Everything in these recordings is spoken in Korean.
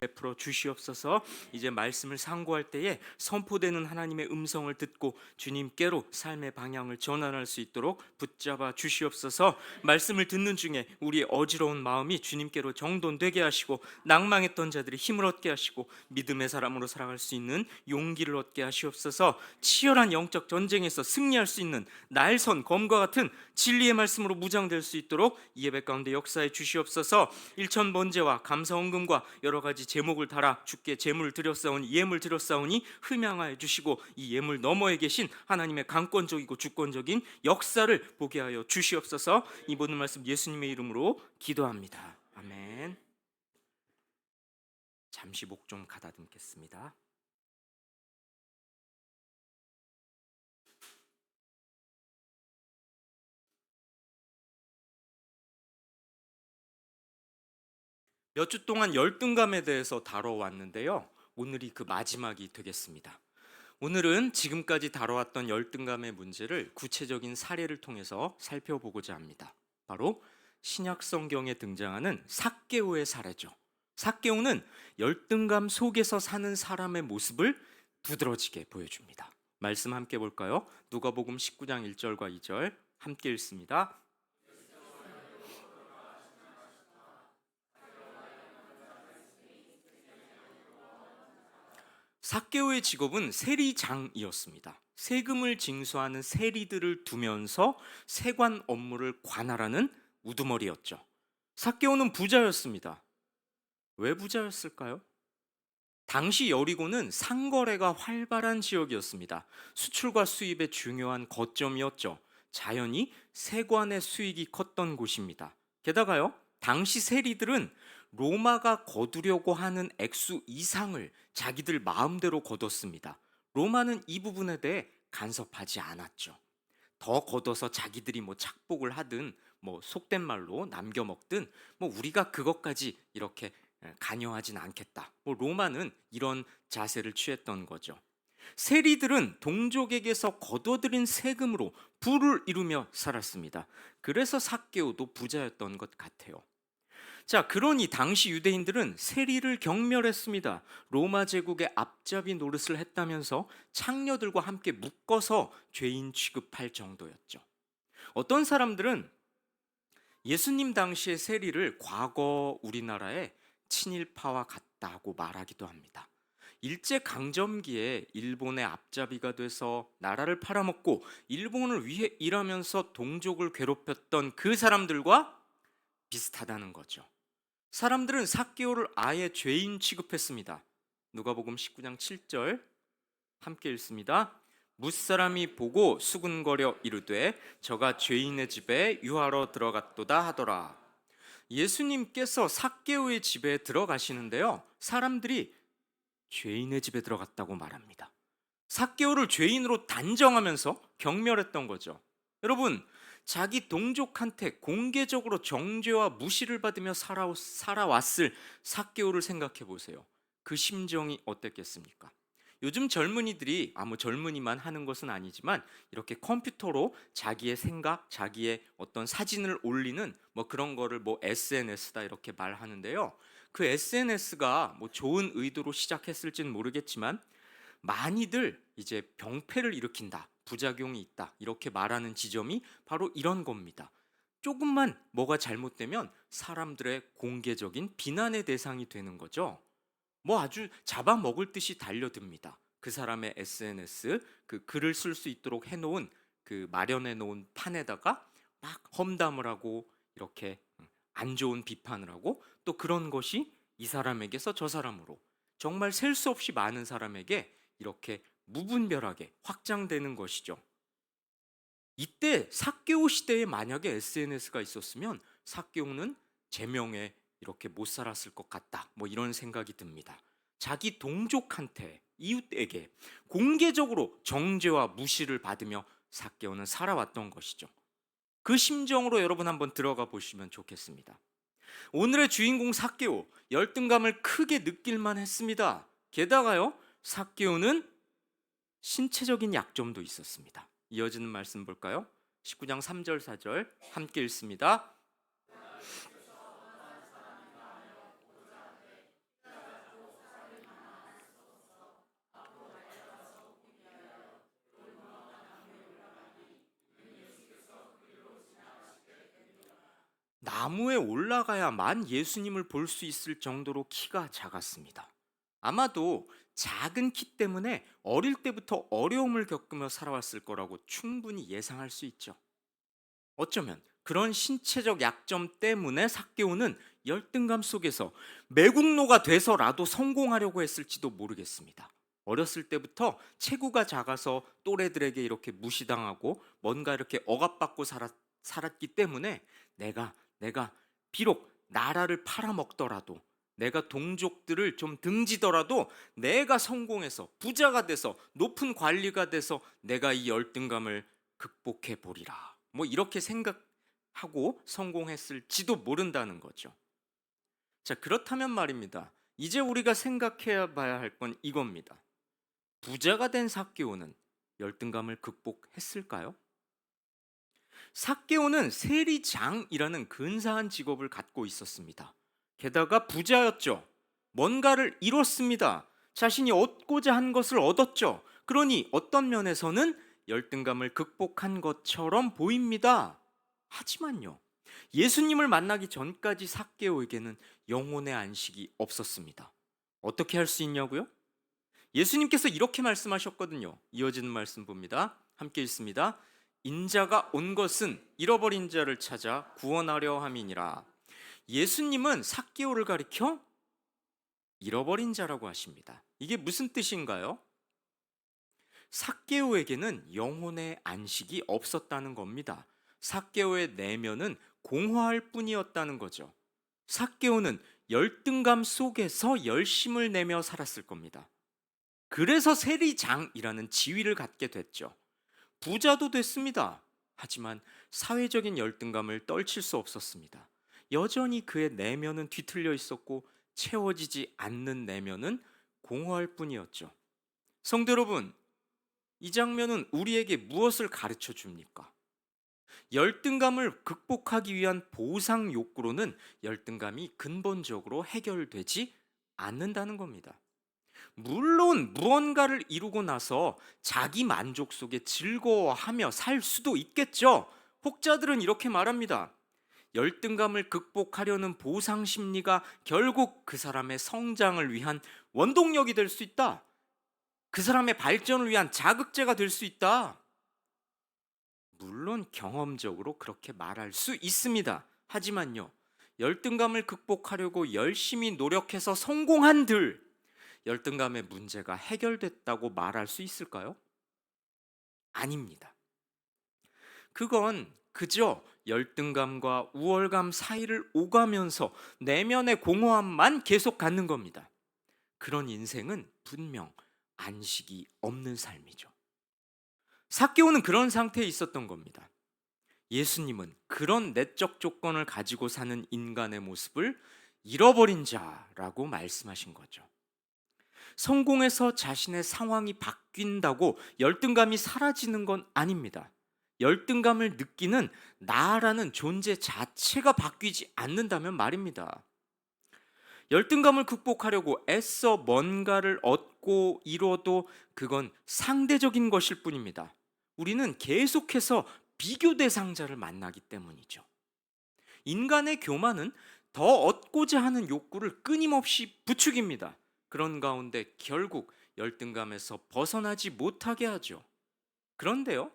베풀어 주시옵소서. 이제 말씀을 상고할 때에 선포되는 하나님의 음성을 듣고 주님께로 삶의 방향을 전환할 수 있도록 붙잡아 주시옵소서. 말씀을 듣는 중에 우리의 어지러운 마음이 주님께로 정돈되게 하시고 낭망했던 자들이 힘을 얻게 하시고 믿음의 사람으로 살아갈 수 있는 용기를 얻게 하시옵소서. 치열한 영적 전쟁에서 승리할 수 있는 날선 검과 같은 진리의 말씀으로 무장될 수 있도록 이 예배 가운데 역사해 주시옵소서. 일천 번제와 감사 헌금과 여러 가지 제목을 달아 주께 제물을 드렸사오니 예물 드렸사오니 흠양하여 주시고 이 예물 너머에 계신 하나님의 강권적이고 주권적인 역사를 보게 하여 주시옵소서. 이 모든 말씀 예수님의 이름으로 기도합니다. 아멘. 잠시 목 좀 가다듬겠습니다. 몇 주 동안 열등감에 대해서 다뤄왔는데요. 오늘이 그 마지막이 되겠습니다. 오늘은 지금까지 다뤄왔던 열등감의 문제를 구체적인 사례를 통해서 살펴보고자 합니다. 바로 신약 성경에 등장하는 삭개오의 사례죠. 삭개오는 열등감 속에서 사는 사람의 모습을 두드러지게 보여줍니다. 말씀 함께 볼까요? 누가복음 19장 1절과 2절 함께 읽습니다. 삭개오의 직업은 세리장이었습니다. 세금을 징수하는 세리들을 두면서 세관 업무를 관할하는 우두머리였죠. 삭개오는 부자였습니다. 왜 부자였을까요? 당시 여리고는 상거래가 활발한 지역이었습니다. 수출과 수입의 중요한 거점이었죠. 자연히 세관의 수익이 컸던 곳입니다. 게다가요, 당시 세리들은 로마가 거두려고 하는 액수 이상을 자기들 마음대로 거뒀습니다. 로마는 이 부분에 대해 간섭하지 않았죠. 더 걷어서 자기들이 뭐 착복을 하든 뭐 속된 말로 남겨 먹든 뭐 우리가 그것까지 이렇게 관여하진 않겠다. 뭐 로마는 이런 자세를 취했던 거죠. 세리들은 동족에게서 거둬들인 세금으로 부를 이루며 살았습니다. 그래서 삭개오도 부자였던 것 같아요. 자, 그러니 당시 유대인들은 세리를 경멸했습니다. 로마 제국의 앞잡이 노릇을 했다면서 창녀들과 함께 묶어서 죄인 취급할 정도였죠. 어떤 사람들은 예수님 당시의 세리를 과거 우리나라의 친일파와 같다고 말하기도 합니다. 일제 강점기에 일본의 앞잡이가 돼서 나라를 팔아먹고 일본을 위해 일하면서 동족을 괴롭혔던 그 사람들과 비슷하다는 거죠. 사람들은 삭개오를 아예 죄인 취급했습니다. 누가복음 19장 7절 함께 읽습니다. 무사람이 보고 수군거려 이르되 저가 죄인의 집에 유하러 들어갔도다 하더라. 예수님께서 삭개오의 집에 들어가시는데요. 사람들이 죄인의 집에 들어갔다고 말합니다. 삭개오를 죄인으로 단정하면서 경멸했던 거죠. 여러분, 자기 동족한테 공개적으로 정죄와 무시를 받으며 살아, 살아왔을 삭개오를 생각해 보세요. 그 심정이 어땠겠습니까? 요즘 젊은이들이 아무 젊은이만 하는 것은 아니지만 이렇게 컴퓨터로 자기의 생각, 자기의 어떤 사진을 올리는 뭐 그런 거를 뭐 SNS다 이렇게 말하는데요. 그 SNS가 뭐 좋은 의도로 시작했을지는 모르겠지만 많이들 이제 병폐를 일으킨다. 부작용이 있다. 이렇게 말하는 지점이 바로 이런 겁니다. 조금만 뭐가 잘못되면 사람들의 공개적인 비난의 대상이 되는 거죠. 뭐 아주 잡아먹을 듯이 달려듭니다. 그 사람의 SNS 그 글을 쓸 수 있도록 해놓은 그 마련해 놓은 판에다가 막 험담을 하고 이렇게 안 좋은 비판을 하고 또 그런 것이 이 사람에게서 저 사람으로 정말 셀 수 없이 많은 사람에게 이렇게 무분별하게 확장되는 것이죠. 이때 사개오 시대에 만약에 SNS가 있었으면 사개오는 제명에 이렇게 못 살았을 것 같다. 뭐 이런 생각이 듭니다. 자기 동족한테 이웃에게 공개적으로 정죄와 무시를 받으며 사개오는 살아왔던 것이죠. 그 심정으로 여러분 한번 들어가 보시면 좋겠습니다. 오늘의 주인공 사개오 열등감을 크게 느낄만 했습니다. 게다가요 사개오는 신체적인 약점도 있었습니다. 이어지는 말씀 볼까요? 19장 3절 4절 함께 읽습니다. 나무에 올라가야만 예수님을 볼 수 있을 정도로 키가 작았습니다. 아마도 작은 키 때문에 어릴 때부터 어려움을 겪으며 살아왔을 거라고 충분히 예상할 수 있죠. 어쩌면 그런 신체적 약점 때문에 삭개오는 열등감 속에서 매국노가 돼서라도 성공하려고 했을지도 모르겠습니다. 어렸을 때부터 체구가 작아서 또래들에게 이렇게 무시당하고 뭔가 이렇게 억압받고 살았, 살았기 때문에 내가 내가 비록 나라를 팔아먹더라도 내가 동족들을 좀 등지더라도 내가 성공해서 부자가 돼서 높은 관리가 돼서 내가 이 열등감을 극복해 보리라. 뭐 이렇게 생각하고 성공했을지도 모른다는 거죠. 자, 그렇다면 말입니다. 이제 우리가 생각해 봐야 할 건 이겁니다. 부자가 된 삭개오는 열등감을 극복했을까요? 삭개오는 세리장이라는 근사한 직업을 갖고 있었습니다. 게다가 부자였죠. 뭔가를 이뤘습니다. 자신이 얻고자 한 것을 얻었죠. 그러니 어떤 면에서는 열등감을 극복한 것처럼 보입니다. 하지만요. 예수님을 만나기 전까지 삭개오에게는 영혼의 안식이 없었습니다. 어떻게 할 수 있냐고요? 예수님께서 이렇게 말씀하셨거든요. 이어지는 말씀 봅니다. 함께 읽습니다. 인자가 온 것은 잃어버린 자를 찾아 구원하려 함이니라. 예수님은 삭개오를 가리켜 잃어버린 자라고 하십니다. 이게 무슨 뜻인가요? 삭개오에게는 영혼의 안식이 없었다는 겁니다. 삭개오의 내면은 공허할 뿐이었다는 거죠. 삭개오는 열등감 속에서 열심을 내며 살았을 겁니다. 그래서 세리장이라는 지위를 갖게 됐죠. 부자도 됐습니다. 하지만 사회적인 열등감을 떨칠 수 없었습니다. 여전히 그의 내면은 뒤틀려 있었고 채워지지 않는 내면은 공허할 뿐이었죠. 성도 여러분, 이 장면은 우리에게 무엇을 가르쳐 줍니까? 열등감을 극복하기 위한 보상 욕구로는 열등감이 근본적으로 해결되지 않는다는 겁니다. 물론 무언가를 이루고 나서 자기 만족 속에 즐거워하며 살 수도 있겠죠. 혹자들은 이렇게 말합니다. 열등감을 극복하려는 보상 심리가 결국 그 사람의 성장을 위한 원동력이 될 수 있다. 그 사람의 발전을 위한 자극제가 될 수 있다. 물론 경험적으로 그렇게 말할 수 있습니다. 하지만요, 열등감을 극복하려고 열심히 노력해서 성공한들, 열등감의 문제가 해결됐다고 말할 수 있을까요? 아닙니다. 그건 그저 열등감과 우월감 사이를 오가면서 내면의 공허함만 계속 갖는 겁니다. 그런 인생은 분명 안식이 없는 삶이죠. 삭개오는 그런 상태에 있었던 겁니다. 예수님은 그런 내적 조건을 가지고 사는 인간의 모습을 잃어버린 자라고 말씀하신 거죠. 성공해서 자신의 상황이 바뀐다고 열등감이 사라지는 건 아닙니다. 열등감을 느끼는 나라는 존재 자체가 바뀌지 않는다면 말입니다. 열등감을 극복하려고 애써 뭔가를 얻고 이뤄도 그건 상대적인 것일 뿐입니다. 우리는 계속해서 비교 대상자를 만나기 때문이죠. 인간의 교만은 더 얻고자 하는 욕구를 끊임없이 부추깁니다. 그런 가운데 결국 열등감에서 벗어나지 못하게 하죠. 그런데요,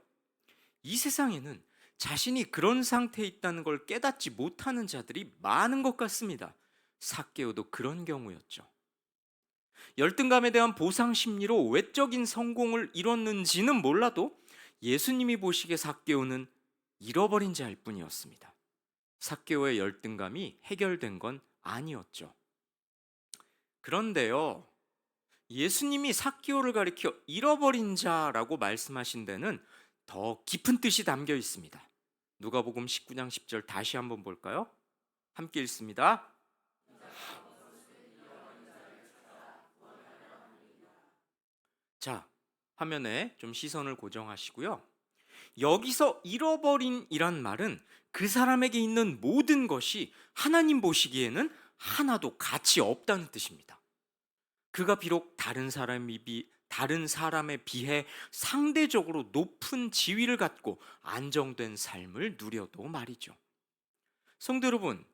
이 세상에는 자신이 그런 상태에 있다는 걸 깨닫지 못하는 자들이 많은 것 같습니다. 삭개오도 그런 경우였죠. 열등감에 대한 보상 심리로 외적인 성공을 이뤘는지는 몰라도 예수님이 보시기에 삭개오는 잃어버린 자일 뿐이었습니다. 삭개오의 열등감이 해결된 건 아니었죠. 그런데요. 예수님이 삭개오를 가리켜 잃어버린 자라고 말씀하신 데는 더 깊은 뜻이 담겨 있습니다. 누가복음 19장 10절 다시 한번 볼까요? 함께 읽습니다. 자, 화면에 좀 시선을 고정하시고요. 여기서 잃어버린이란 말은 그 사람에게 있는 모든 것이 하나님 보시기에는 하나도 가치 없다는 뜻입니다. 그가 비록 다른 사람이 비 다른 사람에 비해 상대적으로 높은 지위를 갖고 안정된 삶을 누려도 말이죠. 성도 여러분,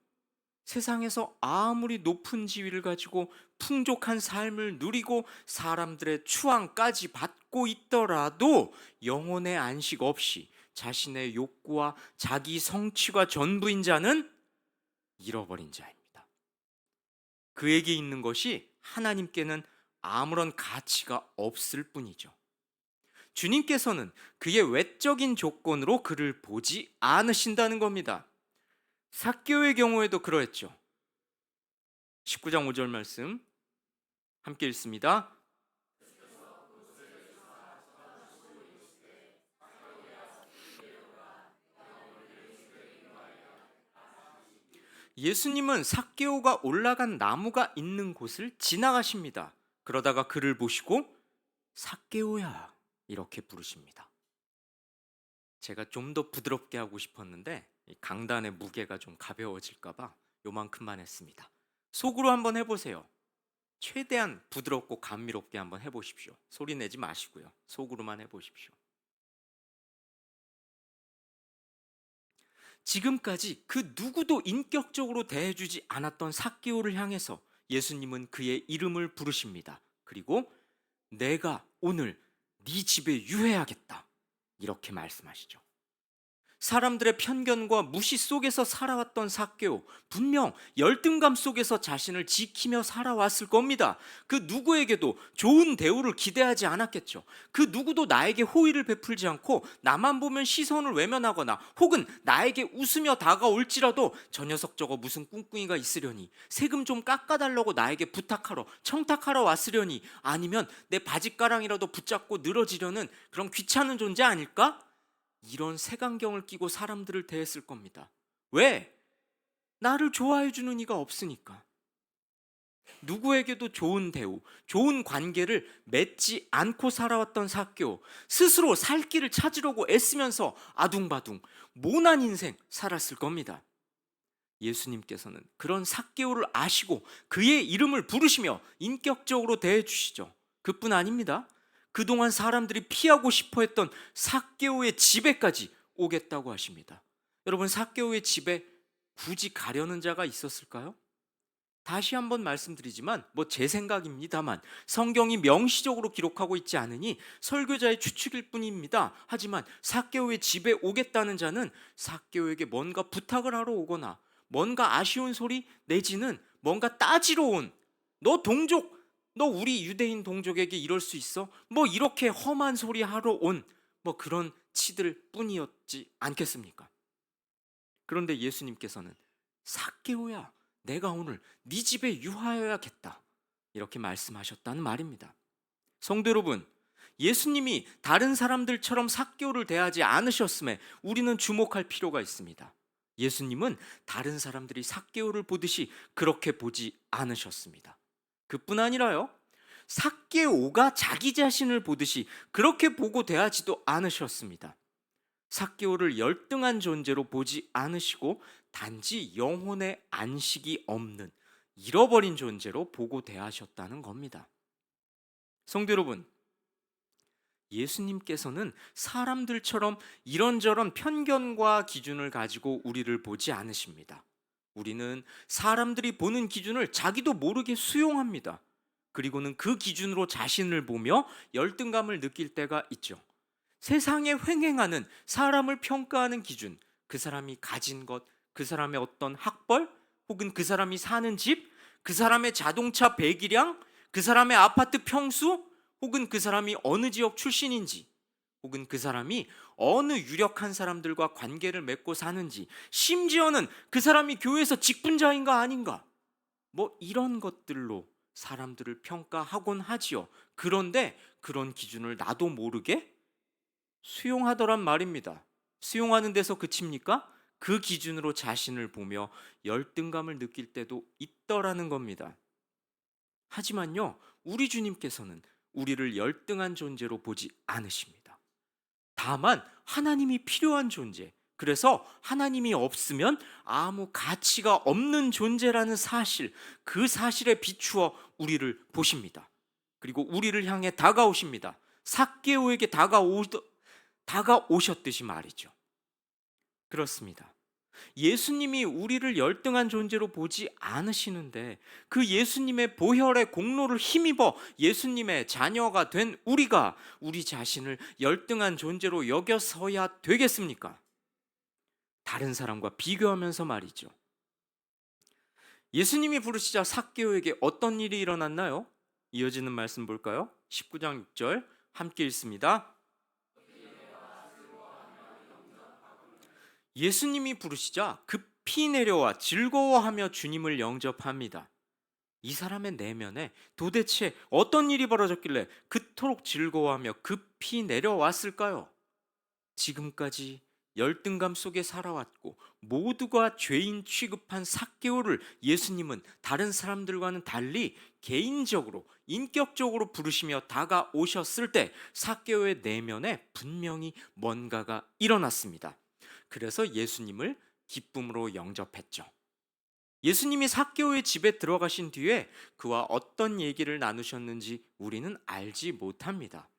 세상에서 아무리 높은 지위를 가지고 풍족한 삶을 누리고 사람들의 추앙까지 받고 있더라도 영혼의 안식 없이 자신의 욕구와 자기 성취가 전부인 자는 잃어버린 자입니다. 그에게 있는 것이 하나님께는 아무런 가치가 없을 뿐이죠. 주님께서는 그의 외적인 조건으로 그를 보지 않으신다는 겁니다. 삭개오의 경우에도 그러했죠. 19장 5절 말씀 함께 읽습니다. 예수님은 삭개오가 올라간 나무가 있는 곳을 지나가십니다. 그러다가 그를 보시고 삭개오야 이렇게 부르십니다. 제가 좀 더 부드럽게 하고 싶었는데 이 강단의 무게가 좀 가벼워질까봐 요만큼만 했습니다. 속으로 한번 해보세요. 최대한 부드럽고 감미롭게 한번 해보십시오. 소리 내지 마시고요. 속으로만 해보십시오. 지금까지 그 누구도 인격적으로 대해주지 않았던 삭개오를 향해서 예수님은 그의 이름을 부르십니다. 그리고 내가 오늘 네 집에 유해하겠다. 이렇게 말씀하시죠. 사람들의 편견과 무시 속에서 살아왔던 삭개오 분명 열등감 속에서 자신을 지키며 살아왔을 겁니다. 그 누구에게도 좋은 대우를 기대하지 않았겠죠. 그 누구도 나에게 호의를 베풀지 않고 나만 보면 시선을 외면하거나 혹은 나에게 웃으며 다가올지라도 저 녀석 저거 무슨 꿍꿍이가 있으려니 세금 좀 깎아달라고 나에게 부탁하러 청탁하러 왔으려니 아니면 내 바짓가랑이라도 붙잡고 늘어지려는 그런 귀찮은 존재 아닐까? 이런 색안경을 끼고 사람들을 대했을 겁니다. 왜? 나를 좋아해 주는 이가 없으니까. 누구에게도 좋은 대우, 좋은 관계를 맺지 않고 살아왔던 사교, 스스로 살 길을 찾으려고 애쓰면서 아둥바둥 모난 인생 살았을 겁니다. 예수님께서는 그런 사개오를 아시고 그의 이름을 부르시며 인격적으로 대해 주시죠. 그뿐 아닙니다. 그동안 사람들이 피하고 싶어 했던 사개오의 집에까지 오겠다고 하십니다. 여러분, 사개오의 집에 굳이 가려는 자가 있었을까요? 다시 한번 말씀드리지만 뭐 제 생각입니다만 성경이 명시적으로 기록하고 있지 않으니 설교자의 추측일 뿐입니다. 하지만 사개오의 집에 오겠다는 자는 사개오에게 뭔가 부탁을 하러 오거나 뭔가 아쉬운 소리 내지는 뭔가 따지러 온 너 동족 너 우리 유대인 동족에게 이럴 수 있어? 뭐 이렇게 험한 소리 하러 온 뭐 그런 치들 뿐이었지 않겠습니까? 그런데 예수님께서는 사개오야 내가 오늘 네 집에 유하여야겠다 이렇게 말씀하셨다는 말입니다. 성도 여러분, 예수님이 다른 사람들처럼 사개오를 대하지 않으셨음에 우리는 주목할 필요가 있습니다. 예수님은 다른 사람들이 사개오를 보듯이 그렇게 보지 않으셨습니다. 그뿐 아니라요. 삭개오가 자기 자신을 보듯이 그렇게 보고 대하지도 않으셨습니다. 삭개오를 열등한 존재로 보지 않으시고 단지 영혼의 안식이 없는 잃어버린 존재로 보고 대하셨다는 겁니다. 성도 여러분, 예수님께서는 사람들처럼 이런저런 편견과 기준을 가지고 우리를 보지 않으십니다. 우리는 사람들이 보는 기준을 자기도 모르게 수용합니다. 그리고는 그 기준으로 자신을 보며 열등감을 느낄 때가 있죠. 세상에 횡행하는 사람을 평가하는 기준, 그 사람이 가진 것, 그 사람의 어떤 학벌, 혹은 그 사람이 사는 집, 그 사람의 자동차 배기량, 그 사람의 아파트 평수, 혹은 그 사람이 어느 지역 출신인지, 혹은 그 사람이 어느 유력한 사람들과 관계를 맺고 사는지, 심지어는 그 사람이 교회에서 직분자인가 아닌가, 뭐 이런 것들로 사람들을 평가하곤 하지요. 그런데 그런 기준을 나도 모르게 수용하더란 말입니다. 수용하는 데서 그칩니까? 그 기준으로 자신을 보며 열등감을 느낄 때도 있더라는 겁니다. 하지만요, 우리 주님께서는 우리를 열등한 존재로 보지 않으십니다. 다만 하나님이 필요한 존재, 그래서 하나님이 없으면 아무 가치가 없는 존재라는 사실, 그 사실에 비추어 우리를 보십니다. 그리고 우리를 향해 다가오십니다. 삭개오에게 다가오, 다가오셨듯이 말이죠. 그렇습니다. 예수님이 우리를 열등한 존재로 보지 않으시는데 그 예수님의 보혈의 공로를 힘입어 예수님의 자녀가 된 우리가 우리 자신을 열등한 존재로 여겨서야 되겠습니까? 다른 사람과 비교하면서 말이죠. 예수님이 부르시자 삭개오에게 어떤 일이 일어났나요? 이어지는 말씀 볼까요? 19장 6절 함께 읽습니다. 예수님이 부르시자 급히 내려와 즐거워하며 주님을 영접합니다. 이 사람의 내면에 도대체 어떤 일이 벌어졌길래 그토록 즐거워하며 급히 내려왔을까요? 지금까지 열등감 속에 살아왔고 모두가 죄인 취급한 삭개오를 예수님은 다른 사람들과는 달리 개인적으로 인격적으로 부르시며 다가오셨을 때 삭개오의 내면에 분명히 뭔가가 일어났습니다. 그래서 예수님을 기쁨으로 영접했죠. 예수님이 삭개오의 집에 들어가신 뒤에 그와 어떤 얘기를 나누셨는지 우리는 알지 못합니다.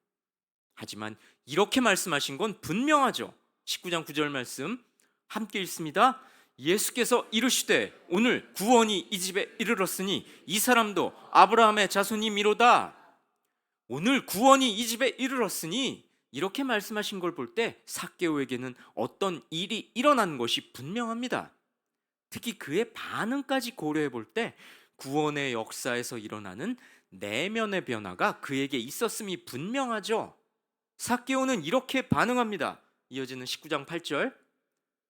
하지만 이렇게 말씀하신 건 분명하죠. 19장 9절 말씀 함께 읽습니다. 예수께서 이르시되 오늘 구원이 이 집에 이르렀으니 이 사람도 아브라함의 자손이미로다. 오늘 구원이 이 집에 이르렀으니 이렇게 말씀하신 걸 볼때 삭개오에게는 어떤 일이 일어난 것이 분명합니다. 특히 그의 반응까지 고려해 볼 때 구원의 역사에서 일어나는 내면의 변화가 그에게 있었음이 분명하죠. 삭개오는 이렇게 반응합니다. 이어지는 19장 8절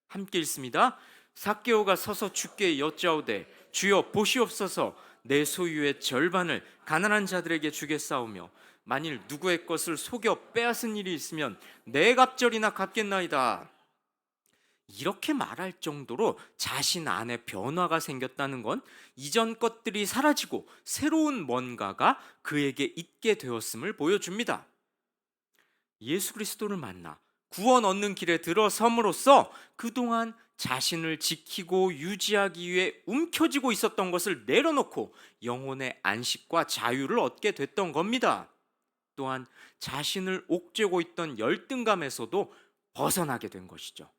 함께 읽습니다. 삭개오가 서서 주께 여짜오되 주여 보시옵소서 내 소유의 절반을 가난한 자들에게 주겠사오며 만일 누구의 것을 속여 빼앗은 일이 있으면 내 갑절이나 갚겠나이다. 이렇게 말할 정도로 자신 안에 변화가 생겼다는 건 이전 것들이 사라지고 새로운 뭔가가 그에게 있게 되었음을 보여줍니다. 예수 그리스도를 만나 구원 얻는 길에 들어섬으로써 그동안 자신을 지키고 유지하기 위해 움켜쥐고 있었던 것을 내려놓고 영혼의 안식과 자유를 얻게 됐던 겁니다. 또한 자신을 옥죄고 있던 열등감에서도 벗어나게 된 것이죠.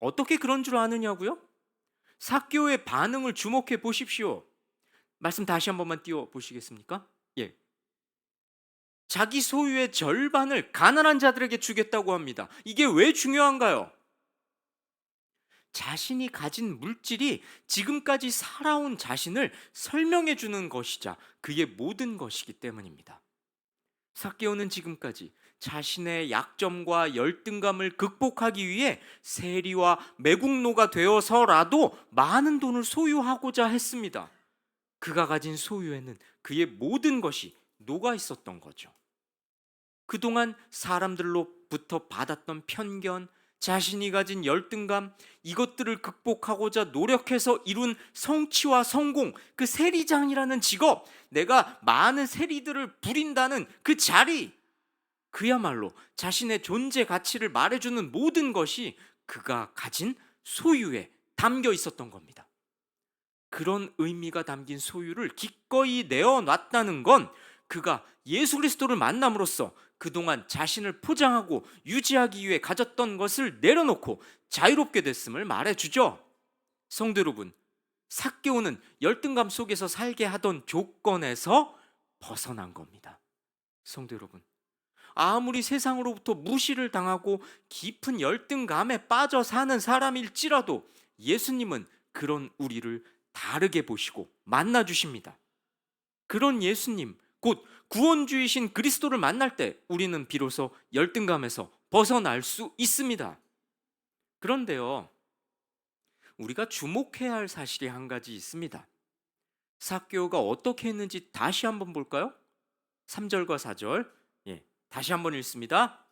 어떻게 그런 줄 아느냐고요? 사교의 반응을 주목해 보십시오. 말씀 다시 한 번만 띄워 보시겠습니까? 예. 자기 소유의 절반을 가난한 자들에게 주겠다고 합니다. 이게 왜 중요한가요? 자신이 가진 물질이 지금까지 살아온 자신을 설명해 주는 것이자 그의 모든 것이기 때문입니다. 사케오는 지금까지 자신의 약점과 열등감을 극복하기 위해 세리와 매국노가 되어서라도 많은 돈을 소유하고자 했습니다. 그가 가진 소유에는 그의 모든 것이 녹아 있었던 거죠. 그동안 사람들로부터 받았던 편견, 자신이 가진 열등감, 이것들을 극복하고자 노력해서 이룬 성취와 성공, 그 세리장이라는 직업, 내가 많은 세리들을 부린다는 그 자리, 그야말로 자신의 존재 가치를 말해주는 모든 것이 그가 가진 소유에 담겨 있었던 겁니다. 그런 의미가 담긴 소유를 기꺼이 내어놨다는 건 그가 예수 그리스도를 만남으로써 그동안 자신을 포장하고 유지하기 위해 가졌던 것을 내려놓고 자유롭게 됐음을 말해 주죠. 성도 여러분, 삭개오는 열등감 속에서 살게 하던 조건에서 벗어난 겁니다. 성도 여러분, 아무리 세상으로부터 무시를 당하고 깊은 열등감에 빠져 사는 사람일지라도 예수님은 그런 우리를 다르게 보시고 만나 주십니다. 그런 예수님, 곧 구원주이신 그리스도를 만날 때 우리는 비로소 열등감에서 벗어날 수 있습니다. 그런데요, 우리가 주목해야 할 사실이 한 가지 있습니다. 사교가 어떻게 했는지 다시 한번 볼까요? 3절과 4절. 예, 다시 한번 읽습니다.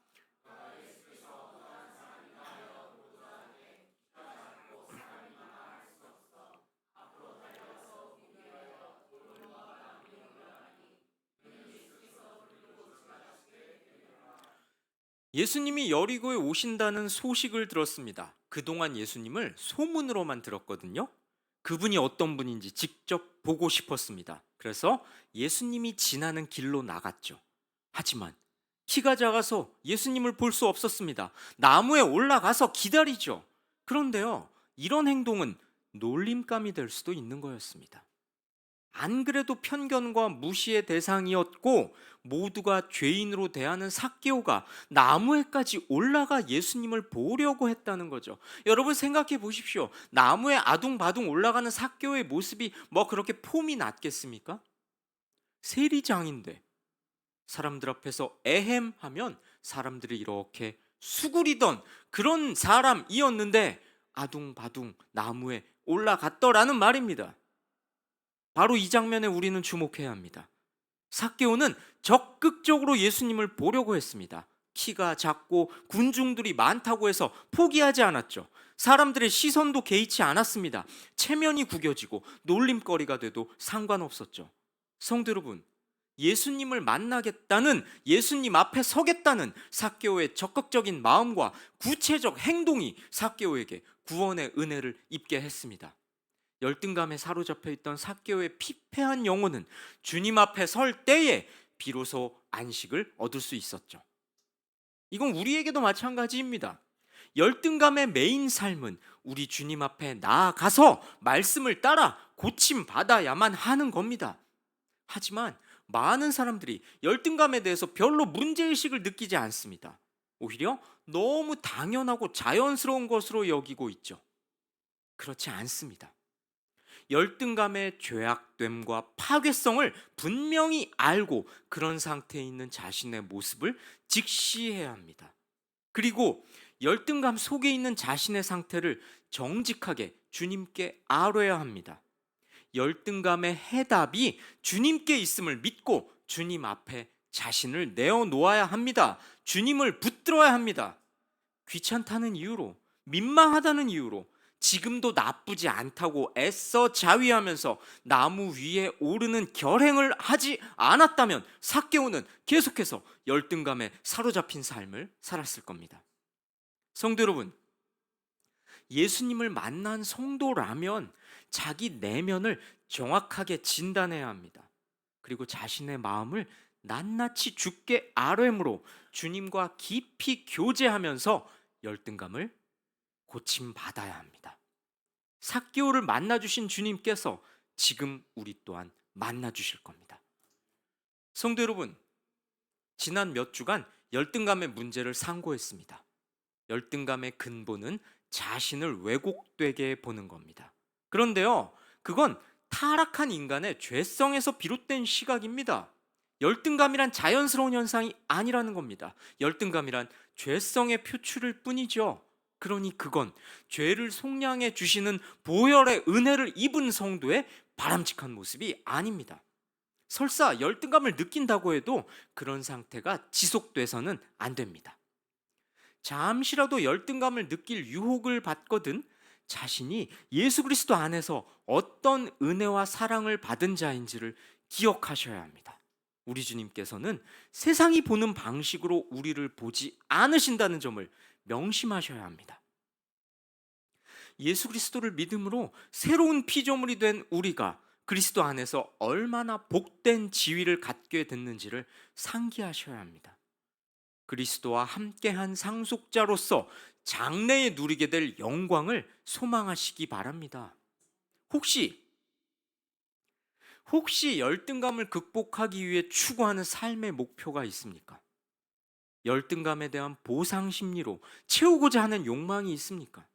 예수님이 여리고에 오신다는 소식을 들었습니다. 그동안 예수님을 소문으로만 들었거든요. 그분이 어떤 분인지 직접 보고 싶었습니다. 그래서 예수님이 지나는 길로 나갔죠. 하지만 키가 작아서 예수님을 볼 수 없었습니다. 나무에 올라가서 기다리죠. 그런데요, 이런 행동은 놀림감이 될 수도 있는 거였습니다. 안 그래도 편견과 무시의 대상이었고 모두가 죄인으로 대하는 삭개오가 나무에까지 올라가 예수님을 보려고 했다는 거죠. 여러분 생각해 보십시오. 나무에 아둥바둥 올라가는 삭개오의 모습이 뭐 그렇게 폼이 났겠습니까? 세리장인데 사람들 앞에서 에헴 하면 사람들이 이렇게 수구리던 그런 사람이었는데 아둥바둥 나무에 올라갔더라는 말입니다. 바로 이 장면에 우리는 주목해야 합니다. 삭개오는 적극적으로 예수님을 보려고 했습니다. 키가 작고 군중들이 많다고 해서 포기하지 않았죠. 사람들의 시선도 개의치 않았습니다. 체면이 구겨지고 놀림거리가 돼도 상관없었죠. 성도 여러분, 예수님을 만나겠다는 예수님 앞에 서겠다는 삭개오의 적극적인 마음과 구체적 행동이 삭개오에게 구원의 은혜를 입게 했습니다. 열등감에 사로잡혀 있던 삭개오의 피폐한 영혼은 주님 앞에 설 때에 비로소 안식을 얻을 수 있었죠. 이건 우리에게도 마찬가지입니다. 열등감의 메인 삶은 우리 주님 앞에 나아가서 말씀을 따라 고침 받아야만 하는 겁니다. 하지만 많은 사람들이 열등감에 대해서 별로 문제의식을 느끼지 않습니다. 오히려 너무 당연하고 자연스러운 것으로 여기고 있죠. 그렇지 않습니다. 열등감의 죄악됨과 파괴성을 분명히 알고 그런 상태에 있는 자신의 모습을 직시해야 합니다. 그리고 열등감 속에 있는 자신의 상태를 정직하게 주님께 아뢰야 합니다. 열등감의 해답이 주님께 있음을 믿고 주님 앞에 자신을 내어 놓아야 합니다. 주님을 붙들어야 합니다. 귀찮다는 이유로, 민망하다는 이유로, 지금도 나쁘지 않다고 애써 자위하면서 나무 위에 오르는 결행을 하지 않았다면 삭개오는 계속해서 열등감에 사로잡힌 삶을 살았을 겁니다. 성도 여러분, 예수님을 만난 성도라면 자기 내면을 정확하게 진단해야 합니다. 그리고 자신의 마음을 낱낱이 죽게 아뢰므로 주님과 깊이 교제하면서 열등감을 고침 받아야 합니다. 삭개오를 만나 주신 주님께서 지금 우리 또한 만나 주실 겁니다. 성도 여러분, 지난 몇 주간 열등감의 문제를 상고했습니다. 열등감의 근본은 자신을 왜곡되게 보는 겁니다. 그런데요, 그건 타락한 인간의 죄성에서 비롯된 시각입니다. 열등감이란 자연스러운 현상이 아니라는 겁니다. 열등감이란 죄성의 표출일 뿐이죠. 그러니 그건 죄를 속량해 주시는 보혈의 은혜를 입은 성도의 바람직한 모습이 아닙니다. 설사 열등감을 느낀다고 해도 그런 상태가 지속돼서는 안 됩니다. 잠시라도 열등감을 느낄 유혹을 받거든 자신이 예수 그리스도 안에서 어떤 은혜와 사랑을 받은 자인지를 기억하셔야 합니다. 우리 주님께서는 세상이 보는 방식으로 우리를 보지 않으신다는 점을 명심하셔야 합니다. 예수 그리스도를 믿음으로 새로운 피조물이 된 우리가 그리스도 안에서 얼마나 복된 지위를 갖게 됐는지를 상기하셔야 합니다. 그리스도와 함께한 상속자로서 장래에 누리게 될 영광을 소망하시기 바랍니다. 혹시 혹시 열등감을 극복하기 위해 추구하는 삶의 목표가 있습니까? 열등감에 대한 보상 심리로 채우고자 하는 욕망이 있습니까?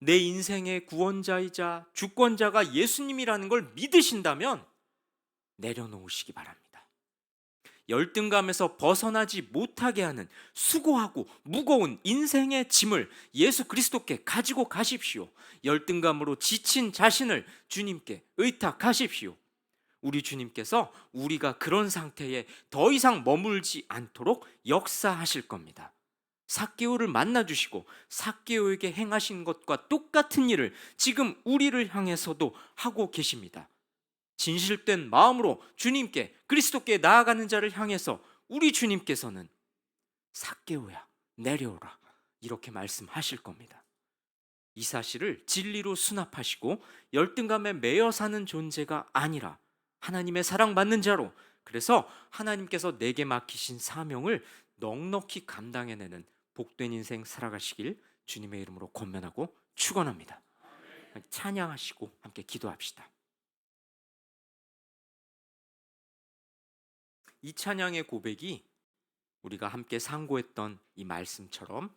내 인생의 구원자이자 주권자가 예수님이라는 걸 믿으신다면 내려놓으시기 바랍니다. 열등감에서 벗어나지 못하게 하는 수고하고 무거운 인생의 짐을 예수 그리스도께 가지고 가십시오. 열등감으로 지친 자신을 주님께 의탁하십시오. 우리 주님께서 우리가 그런 상태에 더 이상 머물지 않도록 역사하실 겁니다. 사개오를 만나 주시고 사개오에게 행하신 것과 똑같은 일을 지금 우리를 향해서도 하고 계십니다. 진실된 마음으로 주님께 그리스도께 나아가는 자를 향해서 우리 주님께서는 삭개오야 내려오라 이렇게 말씀하실 겁니다. 이 사실을 진리로 수납하시고 열등감에 매여 사는 존재가 아니라 하나님의 사랑받는 자로 그래서 하나님께서 내게 맡기신 사명을 넉넉히 감당해내는 복된 인생 살아가시길 주님의 이름으로 권면하고 축원합니다. 찬양하시고 함께 기도합시다. 이 찬양의 고백이 우리가 함께 상고했던 이 말씀처럼